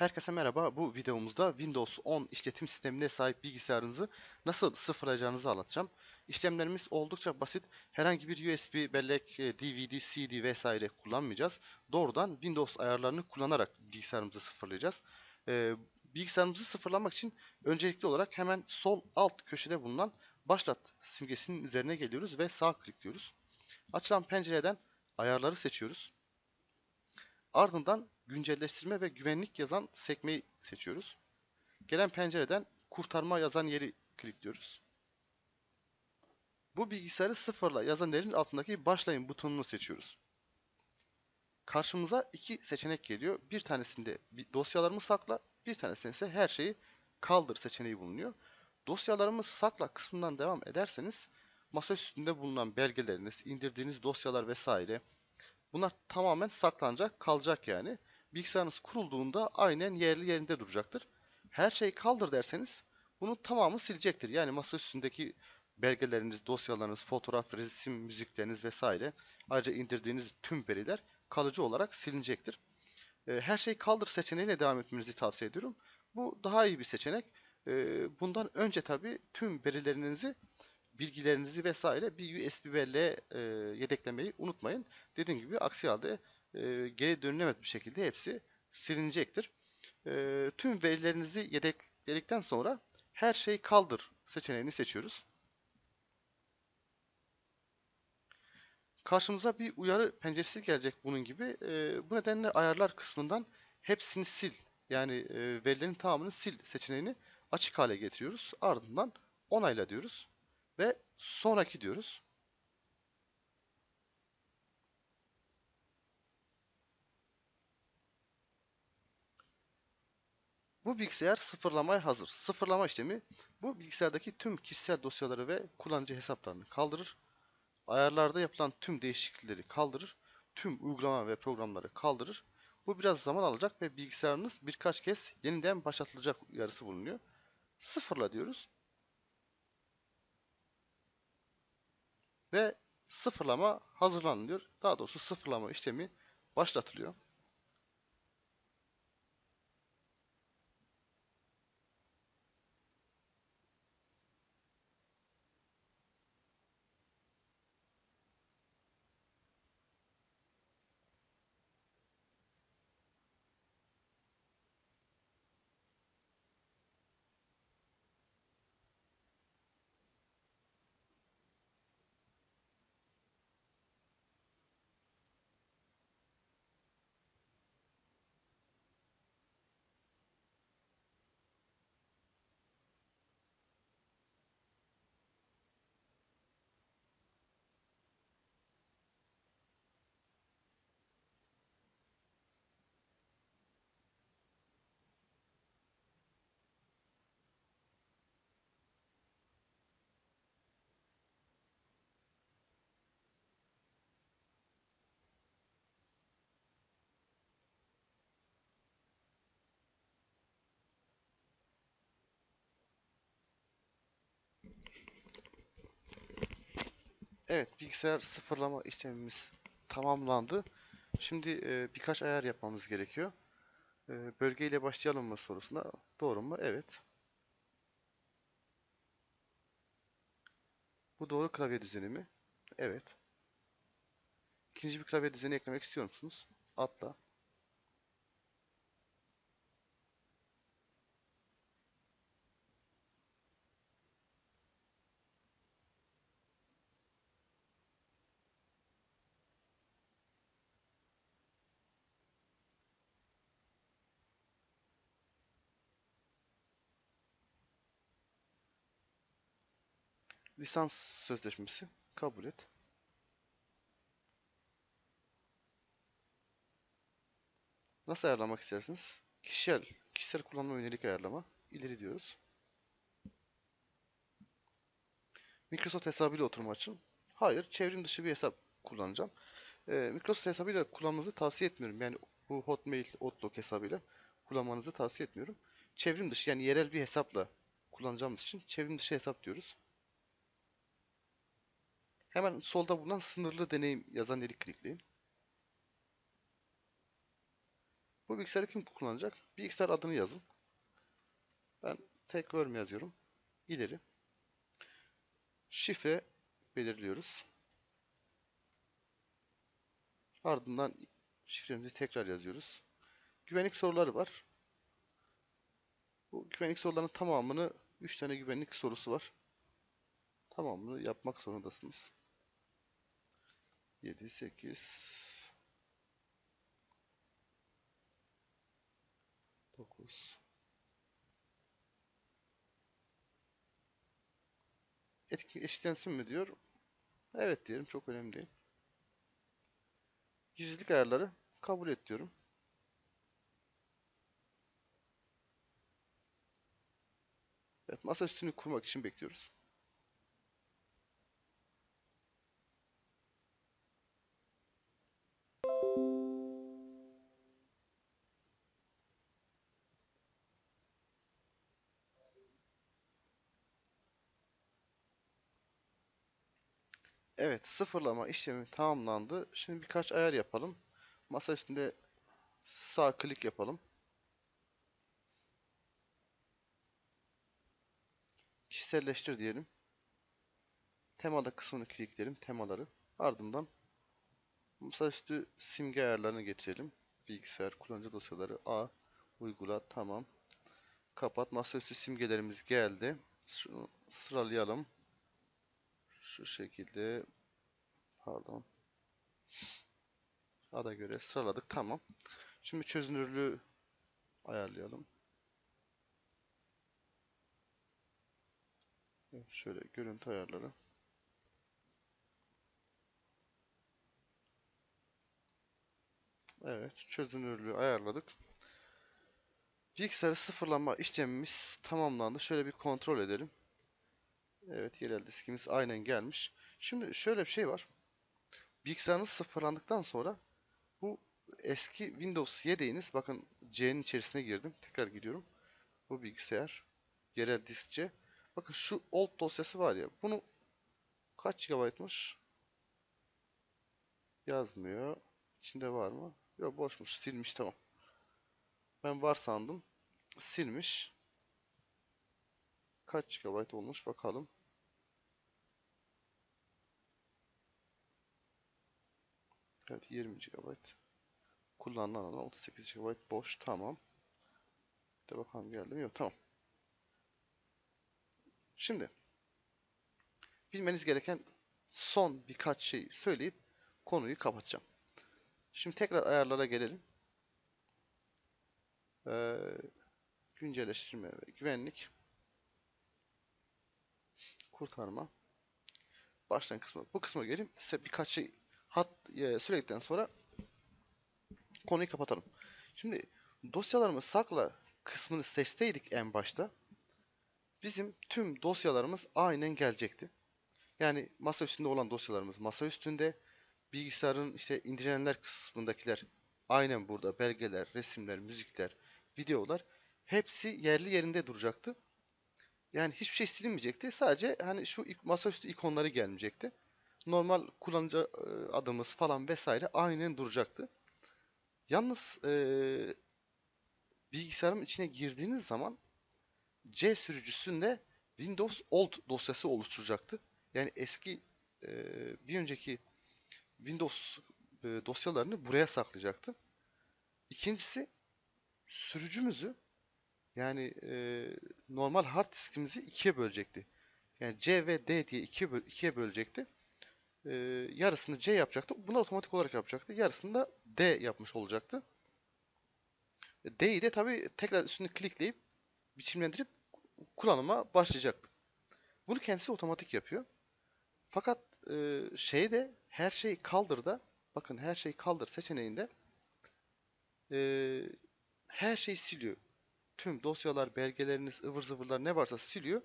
Herkese merhaba. Bu videomuzda Windows 10 işletim sistemine sahip bilgisayarınızı nasıl sıfırlayacağınızı anlatacağım. İşlemlerimiz oldukça basit. Herhangi bir USB bellek, e, DVD, CD vesaire kullanmayacağız. Doğrudan Windows ayarlarını kullanarak bilgisayarımızı sıfırlayacağız. Ee, bilgisayarımızı sıfırlamak için öncelikli olarak hemen sol alt köşede bulunan Başlat simgesinin üzerine geliyoruz ve sağ tıklıyoruz. Açılan pencereden ayarları seçiyoruz. Ardından güncelleştirme ve güvenlik yazan sekmeyi seçiyoruz. Gelen pencereden kurtarma yazan yeri klikliyoruz. Bu bilgisayarı sıfırla yazan yerin altındaki başlayın butonunu seçiyoruz. Karşımıza iki seçenek geliyor. Bir tanesinde dosyalarımı sakla, bir tanesinde ise her şeyi kaldır seçeneği bulunuyor. Dosyalarımı sakla kısmından devam ederseniz masa üstünde bulunan belgeleriniz, indirdiğiniz dosyalar vesaire bunlar tamamen saklanacak, kalacak yani. Bilgisayarınız kurulduğunda aynen yerli yerinde duracaktır. Her şeyi kaldır derseniz bunun tamamı silecektir. Yani masa üstündeki belgeleriniz, dosyalarınız, fotoğraf, resim, müzikleriniz vesaire ayrıca indirdiğiniz tüm veriler kalıcı olarak silinecektir. Her şeyi kaldır seçeneğiyle devam etmenizi tavsiye ediyorum. Bu daha iyi bir seçenek. Bundan önce tabi tüm verilerinizi, bilgilerinizi vesaire bir USB belleğe yedeklemeyi unutmayın. Dediğim gibi aksi halde geri dönülemez bir şekilde hepsi silinecektir. Tüm verilerinizi yedekledikten sonra her şeyi kaldır seçeneğini seçiyoruz. Karşımıza bir uyarı penceresi gelecek bunun gibi. Bu nedenle ayarlar kısmından hepsini sil yani verilerin tamamını sil seçeneğini açık hale getiriyoruz. Ardından onayla diyoruz ve sonraki diyoruz. Bu bilgisayar sıfırlamaya hazır. Sıfırlama işlemi bu bilgisayardaki tüm kişisel dosyaları ve kullanıcı hesaplarını kaldırır. Ayarlarda yapılan tüm değişiklikleri kaldırır. Tüm uygulama ve programları kaldırır. Bu biraz zaman alacak ve bilgisayarınız birkaç kez yeniden başlatılacak uyarısı bulunuyor. Sıfırla diyoruz. Ve sıfırlama hazırlanıyor. Daha doğrusu sıfırlama işlemi başlatılıyor. Evet, bilgisayar sıfırlama işlemimiz tamamlandı. Şimdi e, birkaç ayar yapmamız gerekiyor. E, bölgeyle başlayalım mı sorusuna doğru mu? Evet. Bu doğru klavye düzeni mi? Evet. İkinci bir klavye düzeni eklemek istiyor musunuz? Atla. Lisans sözleşmesi kabul et. Nasıl ayarlamak istersiniz? Kişisel, kişisel kullanma yönelik ayarlama. İleri diyoruz. Microsoft hesabıyla oturma açın. Hayır, çevrim dışı bir hesap kullanacağım. Ee, Microsoft hesabıyla kullanmanızı tavsiye etmiyorum. Yani bu Hotmail, Outlook hesabıyla kullanmanızı tavsiye etmiyorum. Çevrim dışı yani yerel bir hesapla kullanacağımız için çevrim dışı hesap diyoruz. Hemen solda bulunan sınırlı deneyim yazan yeri klikleyin. Bu bilgisayarı kim kullanacak? Bilgisayar adını yazın. Ben tek worm yazıyorum. İleri. Şifre belirliyoruz. Ardından şifremizi tekrar yazıyoruz. Güvenlik soruları var. Bu güvenlik sorularının tamamını 3 tane güvenlik sorusu var. Tamamını yapmak zorundasınız. 7, 8, 9. Etki eşitlensin mi diyor. Evet diyelim çok önemli değil. Gizlilik ayarları kabul et diyorum. Evet masa üstünü kurmak için bekliyoruz. Evet, sıfırlama işlemi tamamlandı. Şimdi birkaç ayar yapalım. Masa üstünde sağ klik yapalım. Kişiselleştir diyelim. Temada kısmını kilitleyelim, temaları. Ardından masaüstü simge ayarlarını getirelim. Bilgisayar, kullanıcı dosyaları, A, uygula, tamam. Kapat. Masaüstü simgelerimiz geldi. Şunu sıralayalım. Şu şekilde pardon ada göre sıraladık tamam şimdi çözünürlüğü ayarlayalım evet, şöyle görüntü ayarları evet çözünürlüğü ayarladık bilgisayarı sıfırlama işlemimiz tamamlandı şöyle bir kontrol edelim evet yerel diskimiz aynen gelmiş şimdi şöyle bir şey var bilgisayarınız sıfırlandıktan sonra bu eski Windows yedeğiniz bakın C'nin içerisine girdim. Tekrar gidiyorum. Bu bilgisayar yerel disk C. Bakın şu old dosyası var ya. Bunu kaç GB'mış? Yazmıyor. İçinde var mı? Yok boşmuş. Silmiş tamam. Ben var sandım. Silmiş. Kaç GB olmuş bakalım. Evet 20 GB. Kullanılan alan 38 GB boş. Tamam. De bakalım geldi mi? Yok tamam. Şimdi bilmeniz gereken son birkaç şey söyleyip konuyu kapatacağım. Şimdi tekrar ayarlara gelelim. Ee, güncelleştirme ve güvenlik kurtarma baştan kısmı. Bu kısma gelin. Size birkaç şey hat e, söyledikten sonra konuyu kapatalım. Şimdi dosyalarımı sakla kısmını seçseydik en başta bizim tüm dosyalarımız aynen gelecekti. Yani masa üstünde olan dosyalarımız masa üstünde, bilgisayarın işte indirilenler kısmındakiler aynen burada belgeler, resimler, müzikler, videolar hepsi yerli yerinde duracaktı. Yani hiçbir şey silinmeyecekti. Sadece hani şu masaüstü ikonları gelmeyecekti normal kullanıcı adımız falan vesaire aynen duracaktı. Yalnız e, bilgisayarın içine girdiğiniz zaman C sürücüsünde Windows Old dosyası oluşturacaktı. Yani eski e, bir önceki Windows e, dosyalarını buraya saklayacaktı. İkincisi sürücümüzü yani e, normal hard diskimizi ikiye bölecekti. Yani C ve D diye ikiye, böl ikiye bölecekti e, yarısını C yapacaktı. Bunu otomatik olarak yapacaktı. Yarısını da D yapmış olacaktı. D'yi de tabi tekrar üstünü klikleyip biçimlendirip kullanıma başlayacaktı. Bunu kendisi otomatik yapıyor. Fakat e, şeyde her şey kaldırda bakın her şey kaldır seçeneğinde e, her şey siliyor. Tüm dosyalar, belgeleriniz, ıvır zıvırlar ne varsa siliyor.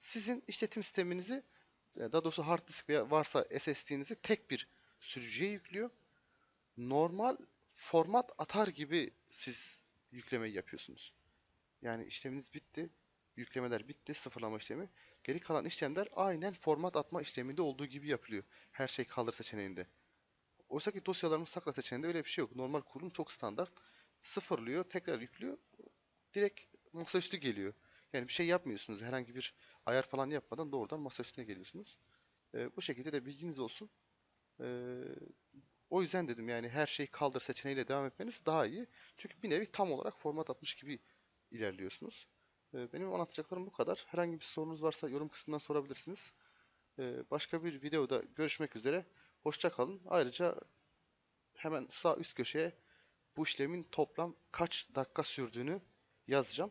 Sizin işletim sisteminizi daha doğrusu hard disk varsa SSD'nizi tek bir sürücüye yüklüyor. Normal format atar gibi siz yüklemeyi yapıyorsunuz. Yani işleminiz bitti. Yüklemeler bitti. Sıfırlama işlemi. Geri kalan işlemler aynen format atma işleminde olduğu gibi yapılıyor. Her şey kalır seçeneğinde. Oysa ki dosyalarımız sakla seçeneğinde öyle bir şey yok. Normal kurulum çok standart. sıfırlıyor, tekrar yüklüyor. Direkt masaüstü geliyor. Yani bir şey yapmıyorsunuz. Herhangi bir ayar falan yapmadan doğrudan masa üstüne geliyorsunuz. Ee, bu şekilde de bilginiz olsun. Ee, o yüzden dedim yani her şeyi kaldır seçeneğiyle devam etmeniz daha iyi. Çünkü bir nevi tam olarak format atmış gibi ilerliyorsunuz. Ee, benim anlatacaklarım bu kadar. Herhangi bir sorunuz varsa yorum kısmından sorabilirsiniz. Ee, başka bir videoda görüşmek üzere. Hoşça kalın. Ayrıca hemen sağ üst köşeye bu işlemin toplam kaç dakika sürdüğünü yazacağım.